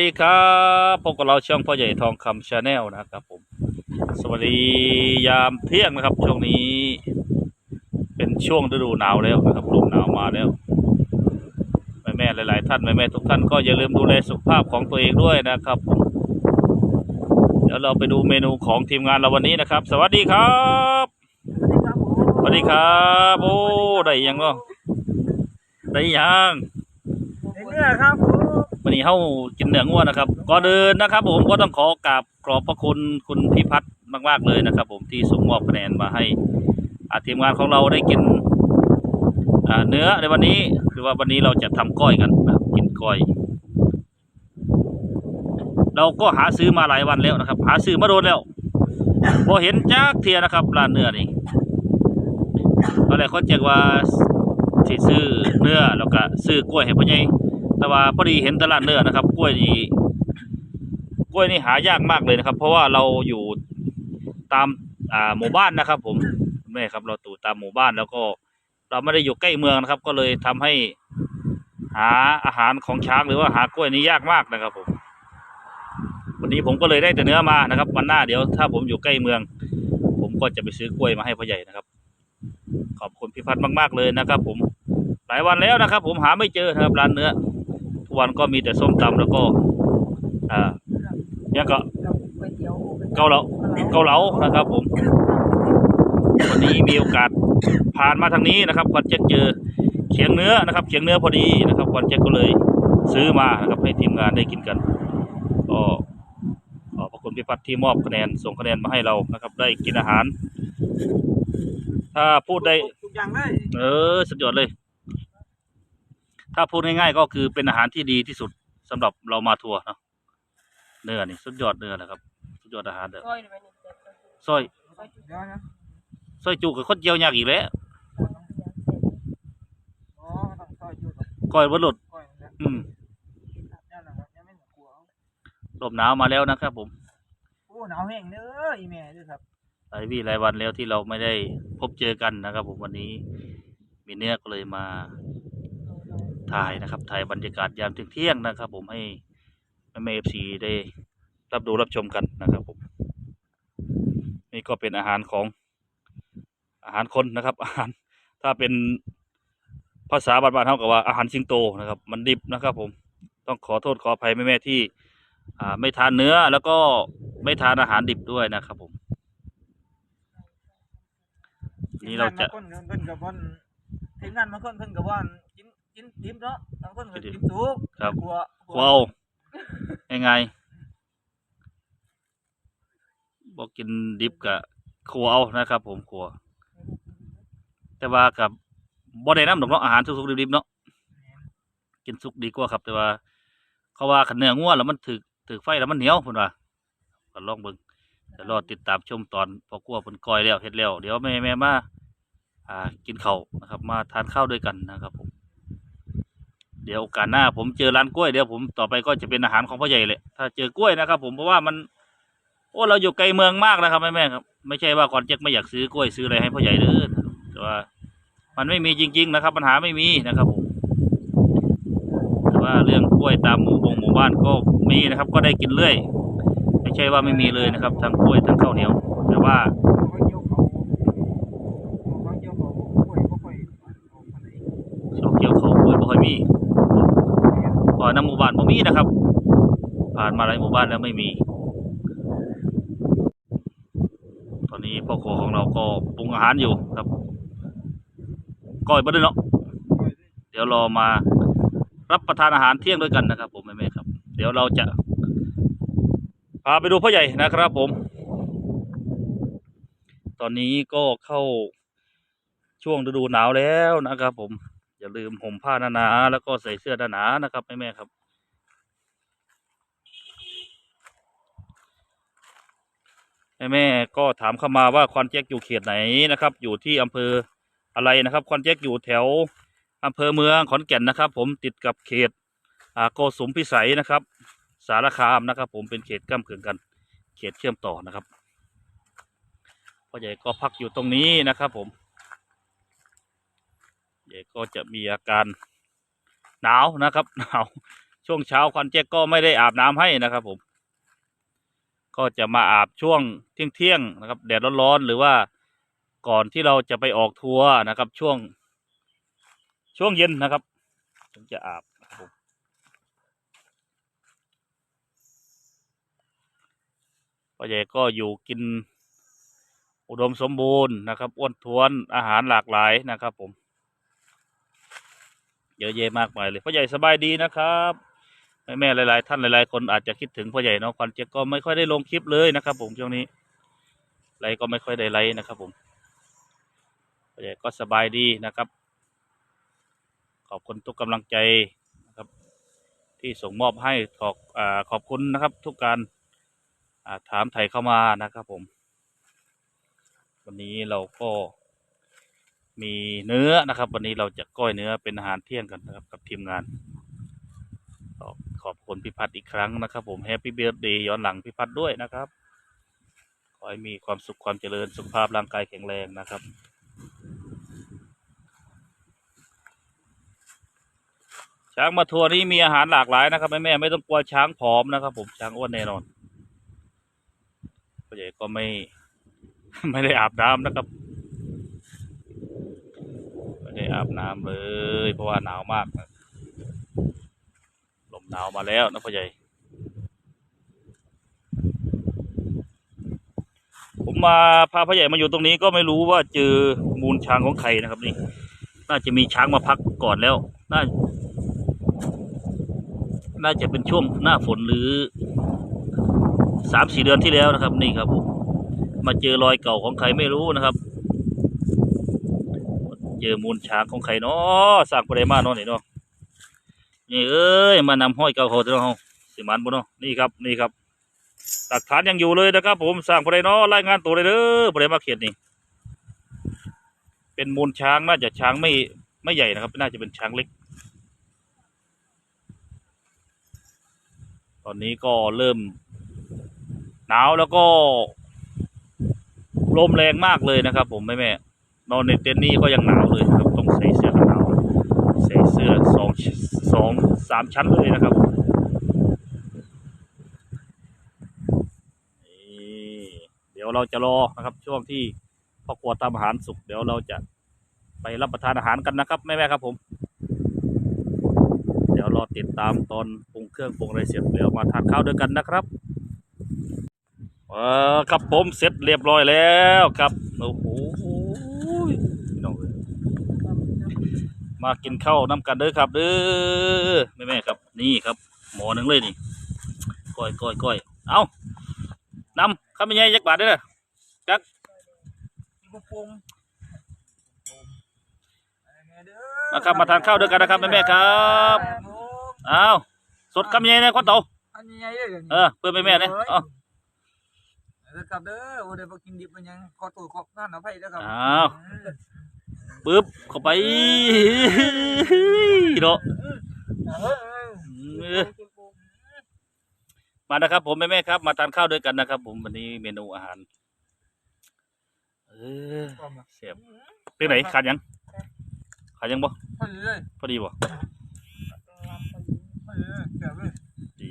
ดีครับพบกับเราช่องพ่อใหญ่ทองคำชาแนลนะครับผม สวัสดียามเที่ยงนะครับ ช่วงนี้ เป็นช่วงฤดูหนาวแล้วนะครับลมหนาวมาแล้วแม่แม่ๆหลาย ๆ ท่านแม่แม่ๆทุกท่านก็อย่าลืมดูแลสุขภาพของตัวเองด้วยนะครับผมเดี๋ยวเราไปดูเมนูของทีมงานเราวันนี้นะครับ สวัสดีครับสวัสดีครับโอ้ได้อีกยังเนาะได้อีกยัง เนื้อครับผมวันนี้เฮากินเนื้องัวนะครับก่อนอื่นนะครับ ผมก็ต้องขอกราบขอบพระคุณคุณพิพัฒน์มากๆเลยนะครับ ผมที่ส่งมอบคะแนนมาให้อาทีมงานของเราได้กินเนื้อในวันนี้คือว่าวันนี้เราจะทำก้อยกันนะครับกินก้อย เราก็หาซื้อมาหลายวันแล้วนะครับ หาซื้อมาโดนแล้วพอเห็นจากเทียนะครับร้านเนื้อนี่ตอนแรกเขาแจ้งว่าสิซื้อเนื้อแล้วก็ซื้อกล้วยให้พ่อใหญ่ แต่ว่าพอดีเห็นตลาดเนื้อนะครับ กล้วยนี่กล้วยนี่หายากมากเลยนะครับ เพราะว่าเราอยู่ตามอ่าหมู่บ้านนะครับ ผมคุณแม่ครับ เราตู่ตามหมู่บ้านแล้วก็ เราไม่ได้อยู่ใกล้เมืองนะครับ ก็เลยทำให้หาอาหารของช้างหรือว่าหากล้วยนี่ยากมากนะครับ ผม วันนี้ผมก็เลยได้แต่เนื้อมานะครับ วันหน้าเดี๋ยวถ้าผมอยู่ใกล้เมือง ผมก็จะไปซื้อกล้วยมาให้พ่อใหญ่นะครับ ขอบคุณพี่พัฒน์มาก ๆเลยนะครับ ผมหลายวันแล้วนะครับ ผมหาไม่เจอนะครับร้านเนื้อ วันก็มีแต่ส้มตำแล้วก็อ่าเนี่ยก็ก๋วยเตี๋ยวเกาเหลาเกาเหลานะครับ ผม วันนี้มีโอกาสผ่านมาทางนี้นะครับควันแจ็คเจอเขียงเนื้อนะครับ เขียงเนื้อพอดีนะครับควันแจ็คก็เลยซื้อมานะครับให้ทีมงานได้กินกัน ก็ขอบพระคุณพี่พัฒน์ที่มอบคะแนนส่งคะแนนมาให้เรานะครับ ได้กินอาหาร ถ้าพูดได้ทุกอย่างเลยเออสุดยอดเลย ถ้าพูดง่ายๆก็คือเป็นอาหารที่ดีที่สุดสำหรับเรามาทัวร์เนาะเนื้อนี่สุดยอดเนื้อนะครับสุดยอดอาหารเด้อก้อยนี่เป็นซอยเดี๋ยวนะซอยจุกับคนเจียวยากอีกแล้วอ๋อต้องซอยอยู่กับก้อยบนรถก้อยนะอืมนั่นนะครับยังไม่หมดกลัวลมหนาวมาแล้วนะครับผมโอ้หนาวแห้งเด้ออีแม่ด้วยครับหลายวี่หลายวันแล้วที่เราไม่ได้พบเจอกันนะครับผมวันนี้มีเนื้อก็เลยมา ถ่ายนะครับถ่ายบรรยากาศยามเที่ยงนะครับ ผมให้แม่เอฟซีได้รับดูรับชมกันนะครับผมนี่ก็เป็นอาหารของอาหารคนนะครับ อาหารถ้าเป็นภาษาบ้านๆเท่ากับว่าอาหารสิงโตนะครับ มันดิบนะครับ ผมต้องขอโทษขออภัยแม่ๆที่ไม่ทานเนื้อแล้วก็ไม่ทานอาหารดิบด้วยนะครับ ผม นี่เราจะทีมงนบงคนเพิ่นกับว่าทีมงานบางคนเพิ่นกับว่า กินกินดิบเนาะบางคนก็กินสุกครับกลัวครัวเอายังไงบอกกินดิบกับครัวเอานะครับ ผมครัว แต่ว่ากับบ่ได้น้ำดอกเนาะอาหารสุกๆดิบๆเนาะกินสุกดีกว่าครับ แต่ว่า เขาว่าขันเนื้องัวแล้วมันถึกถึกไฟแล้วมันเหนียวเพิ่นว่าก็ลองเบิ่งจะรอติดตามชมตอนพอกลัวเพิ่นก้อยแล้วเฮ็ดแล้ว เดี๋ยวแม่แม่มาอ่า กินข้าวนะครับ มาทานข้าวด้วยกันนะครับผม เดี๋ยวโอกาสหน้า ผมเจอร้านกล้วยเดี๋ยวผมต่อไปก็จะเป็นอาหารของพ่อใหญ่เลยถ้าเจอกล้วยนะครับผมเพราะว่ามันโอ้เราอยู่ไกลเมืองมากนะครับแม่แม่ครับไม่ใช่ว่าก่อนเจ๊กไม่อยากซื้อกล้วยซื้ออะไรให้พ่อใหญ่เด้อแต่ว่ามันไม่มีจริง ๆ นะครับ ปัญหาไม่มีนะครับผมแต่ว่าเรื่องกล้วยตามหมู่บงหมู่บ้านก็มีนะครับ ก็ได้กินเรื่อย ไม่ใช่ว่าไม่มีเลยนะครับ ทั้งกล้วยทั้งข้าวเหนียว แต่ว่าเขาเกี่ยวเขาเขาเกี่ยวเขากล้วยบ่ค่อยเอาวกี่ยวเขาวกล้วยบ่ค่อยมี อนน้ำหมู่บ้านบ่มีนะครับ ผ่านมาหลายหมู่บ้านแล้วไม่มี ตอนนี้พ่อครัวของเราก็ปรุงอาหารอยู่ครับก้อยบ่ได้เนาะเดี๋ยวรอมารับประทานอาหารเที่ยงด้วยกันนะครับ ผมแม่ๆครับ เดี๋ยวเราจะพาไปดูพ่อใหญ่นะครับผม ตอนนี้ก็เข้าช่วงฤดูหนาวแล้วนะครับผม อย่าลืมห่มผ้าหนาๆแล้วก็ใส่เสื้อหนาๆนะครับแม่ๆครับ แม่ๆก็ถามเข้ามาว่าคอนแจ็คอยู่เขตไหนนะครับ อยู่ที่อำเภออะไรนะครับคอนแจ็คอยู่แถวอำเภอเมืองขอนแก่นนะครับ ผมติดกับเขตอาโกสุมพิสัยนะครับ สารคามนะครับ ผมเป็นเขตก้ามเกลืองกัน เขตเชื่อมต่อนะครับพ่อใหญ่ก็พักอยู่ตรงนี้นะครับ ผม ใหญ่ก็จะมีอาการหนาวนะครับ หนาว ช่วงเช้าควันแจ็คก็ไม่ได้อาบน้ำให้นะครับ ผม ก็จะมาอาบช่วงเที่ยงเที่ยงนะครับ แดดร้อนๆหรือว่าก่อนที่เราจะไปออกทัวร์นะครับ ช่วง ช่วงเย็นนะครับถึงจะอาบนะครับผมพ่อใหญ่ก็อยู่กินอุดมสมบูรณ์นะครับอ้วนท้วนอาหารหลากหลายนะครับผม เยอะแยะมากมายเลยพ่อใหญ่สบายดีนะครับแม่แม่หลาย ๆ ท่านหลาย ๆ คนอาจจะคิดถึงพ่อใหญ่เนาะควันเจ๊กก็ไม่ค่อยได้ลงคลิปเลยนะครับ ผมช่วงนี้ไลฟ์ก็ไม่ค่อยได้ไลฟ์นะครับ ผมพ่อใหญ่ก็สบายดีนะครับ ขอบคุณทุกกำลังใจนะครับ ที่ส่งมอบให้ขอบอขอบคุณนะครับ ทุกการถามไถ่เข้ามานะครับ ผม วันนี้เราก็ มีเนื้อนะครับ วันนี้เราจะก้อยเนื้อเป็นอาหารเที่ยงกันนะครับกับทีมงาน ขอบคุณพี่พัฒน์อีกครั้งนะครับ ผมแฮปปี้เบิร์ดเดย์ย้อนหลังพี่พัฒน์ด้วยนะครับ ขอให้มีความสุขความเจริญสุขภาพร่างกายแข็งแรงนะครับช้างมาทัวร์นี้มีอาหารหลากหลายนะครับแม่แม่ไม่ต้องกลัวช้างผอมนะครับ ผมช้างอ้วนแน่นอนพ่อใหญ่ก็ไม่ไม่ได้อาบน้ำนะครับ อาบน้ำเลย เพราะว่าหนาวมากนะลมหนาวมาแล้วนะพ่อใหญ่ ผมมาพาพ่อใหญ่มาอยู่ตรงนี้ก็ไม่รู้ว่าเจอมูลช้างของใครนะครับนี่ น่าจะมีช้างมาพักก่อนแล้ว น่า น่าจะเป็นช่วงหน้าฝนหรือสามสี่เดือนที่แล้วนะครับ นี่ครับผมมาเจอรอยเก่าของใครไม่รู้นะครับ เจอมูลช้างของใครเนาะสร้างประเดมาเนาะนี่เนาะนี่เอ้ยมานำห้อยเก่าเขาเถอะเนาะสิมันบ่เนาะนี่ครับนี่ครับหลักฐานยังอยู่เลยนะครับ ผมสร้างประเดเนาะรายงานตัวเลยเด้อประเดมาเขียนนี่เป็นมูลช้างน่าจะช้างไม่ไม่ใหญ่นะครับ น่าจะเป็นช้างเล็ก ตอนนี้ก็เริ่มหนาวแล้วก็ลมแรงมากเลยนะครับ ผมแม่แม่ นอนในเต็นท์นี้ก็ยังหนาวเลยครับ ต้องใส่เสื้อกันหนาวใส่เสื้อสองสองสามชั้นเลยนะครับนี่เดี๋ยวเราจะรอนะครับ ช่วงที่พ่อครัวทำอาหารสุกเดี๋ยวเราจะไปรับประทานอาหารกันนะครับแม่แม่ครับผม เดี๋ยวรอติดตามตอนปรุงเครื่องปรุงอะไรเสร็จเดี๋ยวมาทานข้าวด้วยกันนะครับเออครับผมเสร็จเรียบร้อยแล้วครับโอ้โหพี่น้องเอ้ย มากินข้าวน้ำกันเด้อครับเด้อแม่แม่ๆครับ นี่ครับ หมอหนึ่งเลยนี่ก้อยก้อยก้อยเอานำข้าวมันใหญ่ยักบาทเด้อนะมีกระปุงมาครับมาทานข้าวด้วยกันนะครับแม่แม่ๆครับเอาสดข้าวมันใหญ่นะข้าวเตาอันนี้ไงเด้อเออเพื่อนแม่แม่ๆเนี่ยเอาเด้อครับเด้อโอ้ได้บ่กินดิบมันยังขอตัวขอบงานเอาไผเด้อครับอ้าว ปึ๊บเข้าไปเนาะเอมานะครับ ผมแม่แม่ครับ มาทานข้าวด้วยกันนะครับ ผมวันนี้เมนูอาหารเออเสียบเป็นไหนขาดยังขาดยังบ่พอดีเลยพอดีบ่ดี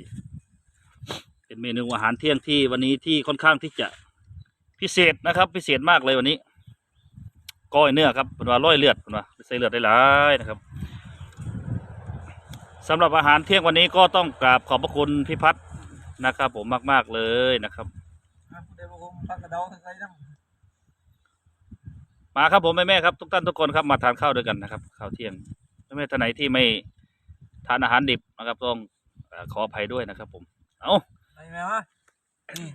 เป็นเมนูอาหารเที่ยงที่วันนี้ที่ค่อนข้างที่จะพิเศษนะครับ พิเศษมากเลยวันนี้ ก้อยเนื้อครับเป็นว่าร้อยเลือดเป็นว่าใส่เลือดได้หลายนะครับสำหรับอาหารเที่ยงวันนี้ก็ต้องกราบขอบพระคุณพี่พัฒน์นะครับ ผมมาก ๆ เลยนะครับเดี๋ยวผมพักกระเดาใส่น้ำมาครับผมแม่แม่ๆครับทุกท่านทุกคนครับมาทานข้าวด้วยกันนะครับข้าวเที่ยงแม่แม่ๆท่านไหนที่ไม่ทานอาหารดิบนะครับต้องเอ่อขออภัยด้วยนะครับ ผมเอาใส่ไหมฮะ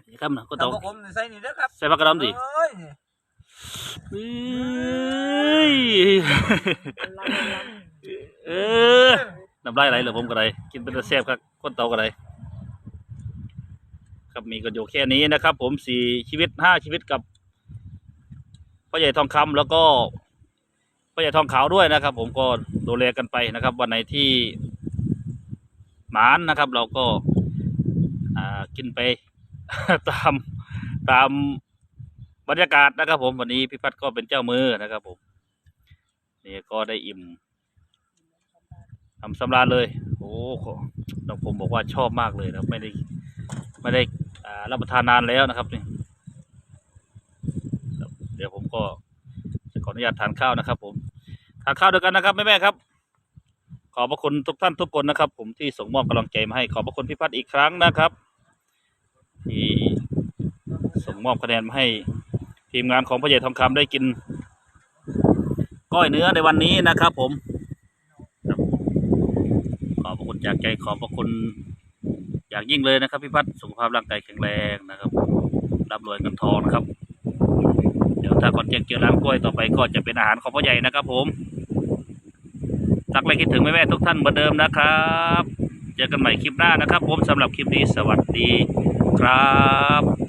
นี่ครับนะก็แต่ต้องผมใส่นี่เด้อครับใส่ผักกระดำดิเอ้ยนี่ เอ้ยเออน้ำลายไหลเหรอผมก็ได้กินเป็นตะแซ่บครับคนเตาก็ได้ครับมีกันอยู่แค่นี้นะครับ ผมสี่ชีวิตห้าชีวิตกับพ่อใหญ่ทองคำแล้วก็พ่อใหญ่ทองขาวด้วยนะครับ ผมก็ดูแลกันไปนะครับ วันไหนที่หมานนะครับ เราก็อ่ากินไปตามตาม บรรยากาศนะครับ ผมวันนี้พี่พัฒน์ก็เป็นเจ้ามือนะครับ ผมนี่ก็ได้อิ่มทำสำราญเลย โอ้โหน้องผมบอกว่าชอบมากเลยนะครับไม่ได้ไม่ได้อ่ารับประทานนานแล้วนะครับนี่เดี๋ยวผมก็จะขออนุญาตทานข้าวนะครับ ผมทานข้าวด้วยกันนะครับแม่แม่ครับ ขอบพระคุณทุกท่านทุกคนนะครับ ผมที่ส่งมอบกำลังใจมาให้ขอบพระคุณพี่พัฒน์อีกครั้งนะครับที่ส่งมอบคะแนนมาให้ ทีมงานของพ่อใหญ่ทองคำได้กิน ก้อยเนื้อในวันนี้นะครับ ผม ขอบพระคุณจากใจขอบพระคุณอย่างยิ่งเลยนะครับพี่พัฒสุขภาพร่างกายแข็งแรงนะครับร่ำรวยเงินทองนะครับ เดี๋ยวถ้าคอนเจกเจอร้านกล้วยต่อไปก็จะเป็นอาหารของพ่อใหญ่นะครับ ผมรักและคิดถึงแม่ๆทุกท่านเหมือนเดิมนะครับเจอกันใหม่คลิปหน้านะครับ ผมสำหรับคลิปนี้สวัสดีครับ